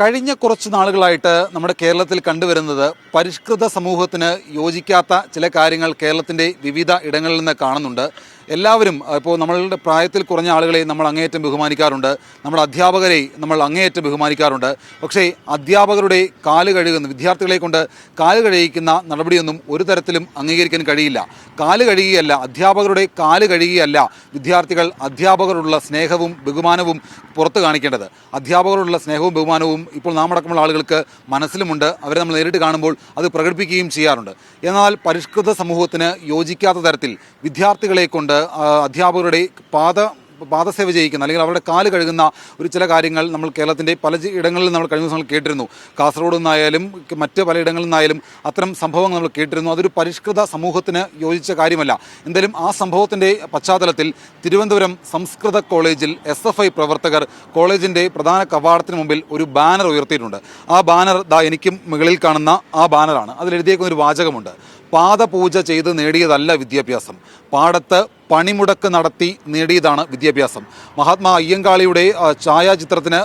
കഴിഞ്ഞ കുറച്ച് നാളുകളായിട്ട് നമ്മുടെ കേരളത്തിൽ കണ്ടുവരുന്നത് പരിഷ്കൃത സമൂഹത്തിന് യോജിക്കാത്ത ചില കാര്യങ്ങൾ കേരളത്തിന്റെ വിവിധ ഇടങ്ങളിൽ നിന്ന് കാണുന്നുണ്ട്. എല്ലാവരും ഇപ്പോൾ നമ്മളുടെ പ്രായത്തിൽ കുറഞ്ഞ ആളുകളെ നമ്മൾ അങ്ങേയറ്റം ബഹുമാനിക്കാറുണ്ട്. നമ്മുടെ അധ്യാപകരെ നമ്മൾ അങ്ങേയറ്റം ബഹുമാനിക്കാറുണ്ട്. പക്ഷേ അധ്യാപകരുടെ കാൽ കഴുകുന്ന വിദ്യാർത്ഥികളെ കൊണ്ട് കാൽ കഴുകിക്കുന്ന നടപടിയൊന്നും ഒരു തരത്തിലും അംഗീകരിക്കാൻ കഴിയില്ല. കാൽ കഴുകിയല്ല അധ്യാപകരുടെ കാൽ കഴുകിയല്ല വിദ്യാർത്ഥികൾ അധ്യാപകരോടുള്ള സ്നേഹവും ബഹുമാനവും പുറത്ത് കാണിക്കേണ്ടത്. അധ്യാപകരോടുള്ള സ്നേഹവും ബഹുമാനവും ഇപ്പോൾ നാം അടക്കമുള്ള ആളുകൾക്ക് മനസ്സിലുമുണ്ട്. അവരെ നമ്മൾ നേരിട്ട് കാണുമ്പോൾ അത് പ്രകടിപ്പിക്കുകയും ചെയ്യാറുണ്ട്. എന്നാൽ പരിഷ്കൃത സമൂഹത്തിന് യോജിക്കാത്ത തരത്തിൽ വിദ്യാർത്ഥികളെ കൊണ്ട് അധ്യാപകരുടെ പാത പാദസേവ ചെയ്യിക്കുന്ന അല്ലെങ്കിൽ അവരുടെ കാൽ കഴുകുന്ന ഒരു ചില കാര്യങ്ങൾ നമ്മൾ കേരളത്തിന്റെ പല ഇടങ്ങളിൽ നമ്മൾ കഴിഞ്ഞ ദിവസങ്ങൾ കേട്ടിരുന്നു. കാസർഗോഡ് നിന്നായാലും മറ്റ് പലയിടങ്ങളിൽ നിന്നായാലും അത്തരം സംഭവങ്ങൾ നമ്മൾ കേട്ടിരുന്നു. അതൊരു പരിഷ്കൃത സമൂഹത്തിന് യോജിച്ച കാര്യമല്ല. എന്തായാലും ആ സംഭവത്തിന്റെ പശ്ചാത്തലത്തിൽ തിരുവനന്തപുരം സംസ്കൃത കോളേജിൽ എസ് എഫ് ഐ പ്രവർത്തകർ കോളേജിന്റെ പ്രധാന കവാടത്തിന് മുമ്പിൽ ഒരു ബാനർ ഉയർത്തിയിട്ടുണ്ട്. ആ ബാനർ ദാ എനിക്കും മുകളിൽ കാണുന്ന ആ ബാനറാണ്. അതിൽ എഴുതിയേക്കുന്ന ഒരു വാചകമുണ്ട്. പാദപൂജ ചെയ്ത് നേടിയതല്ല വിദ്യാഭ്യാസം. പാടത്ത് പണിമുടക്ക് നടത്തി നേടിയതാണ് വിദ്യാഭ്യാസം. മഹാത്മാ അയ്യങ്കാളിയുടെ ഛായാചിത്രത്തിന്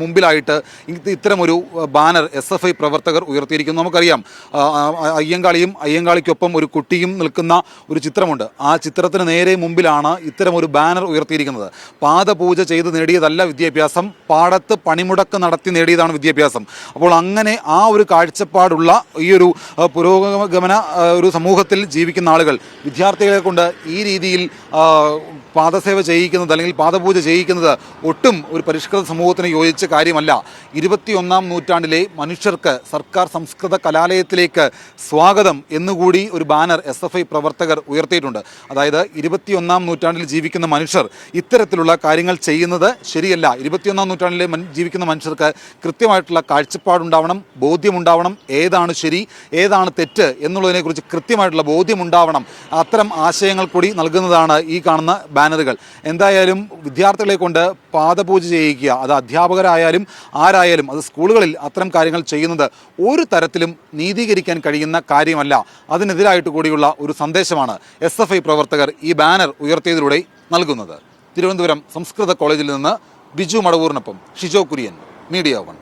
മുമ്പിലായിട്ട് ഇത് ഇത്തരമൊരു ബാനർ എസ് എഫ് ഐ പ്രവർത്തകർ ഉയർത്തിയിരിക്കുന്നു. നമുക്കറിയാം അയ്യങ്കാളിയും അയ്യങ്കാളിക്കൊപ്പം ഒരു കുട്ടിയും നിൽക്കുന്ന ഒരു ചിത്രമുണ്ട്. ആ ചിത്രത്തിന് നേരെ മുമ്പിലാണ് ഇത്തരമൊരു ബാനർ ഉയർത്തിയിരിക്കുന്നത്. പാദപൂജ ചെയ്ത് നേടിയതല്ല വിദ്യാഭ്യാസം പാടത്ത് പണിമുടക്ക് നടത്തി നേടിയതാണ് വിദ്യാഭ്യാസം. അപ്പോൾ അങ്ങനെ ആ ഒരു കാഴ്ചപ്പാടുള്ള ഈ ഒരു പുരോഗമന ഒരു സമൂഹത്തിൽ ജീവിക്കുന്ന ആളുകൾ വിദ്യാർത്ഥികളെ കൊണ്ട് ഈ രീതിയിൽ uh, പാദസേവ ചെയ്യിക്കുന്നത് അല്ലെങ്കിൽ പാദപൂജ ചെയ്യിക്കുന്നത് ഒട്ടും ഒരു പരിഷ്കൃത സമൂഹത്തിന് യോജിച്ച കാര്യമല്ല. ഇരുപത്തിയൊന്നാം നൂറ്റാണ്ടിലെ മനുഷ്യർക്ക് സർക്കാർ സംസ്കൃത കലാലയത്തിലേക്ക് സ്വാഗതം എന്നുകൂടി ഒരു ബാനർ എസ് എഫ് ഐ പ്രവർത്തകർ ഉയർത്തിയിട്ടുണ്ട്. അതായത് ഇരുപത്തിയൊന്നാം നൂറ്റാണ്ടിൽ ജീവിക്കുന്ന മനുഷ്യർ ഇത്തരത്തിലുള്ള കാര്യങ്ങൾ ചെയ്യുന്നത് ശരിയല്ല. ഇരുപത്തിയൊന്നാം നൂറ്റാണ്ടിലെ ജീവിക്കുന്ന മനുഷ്യർക്ക് കൃത്യമായിട്ടുള്ള കാഴ്ചപ്പാടുണ്ടാവണം ബോധ്യമുണ്ടാവണം ഏതാണ് ശരി ഏതാണ് തെറ്റ് എന്നുള്ളതിനെക്കുറിച്ച് കൃത്യമായിട്ടുള്ള ബോധ്യമുണ്ടാവണം. അത്തരം ആശയങ്ങൾ കൂടി നൽകുന്നതാണ് ഈ കാണുന്ന ബാനറുകൾ. എന്തായാലും വിദ്യാർത്ഥികളെ കൊണ്ട് പാദപൂജ ചെയ്യിക്കുക അത് അധ്യാപകരായാലും ആരായാലും അത് സ്കൂളുകളിൽ അത്തരം കാര്യങ്ങൾ ചെയ്യുന്നത് ഒരു തരത്തിലും നീതീകരിക്കാൻ കഴിയുന്ന കാര്യമല്ല. അതിനെതിരായിട്ട് കൂടിയുള്ള ഒരു സന്ദേശമാണ് എസ് എഫ് ഐ പ്രവർത്തകർ ഈ ബാനർ ഉയർത്തിയതിലൂടെ നൽകുന്നത്. തിരുവനന്തപുരം സംസ്കൃത കോളേജിൽ നിന്ന് ബിജു മടവൂറിനൊപ്പം ഷിജോ കുര്യൻ മീഡിയ വൺ.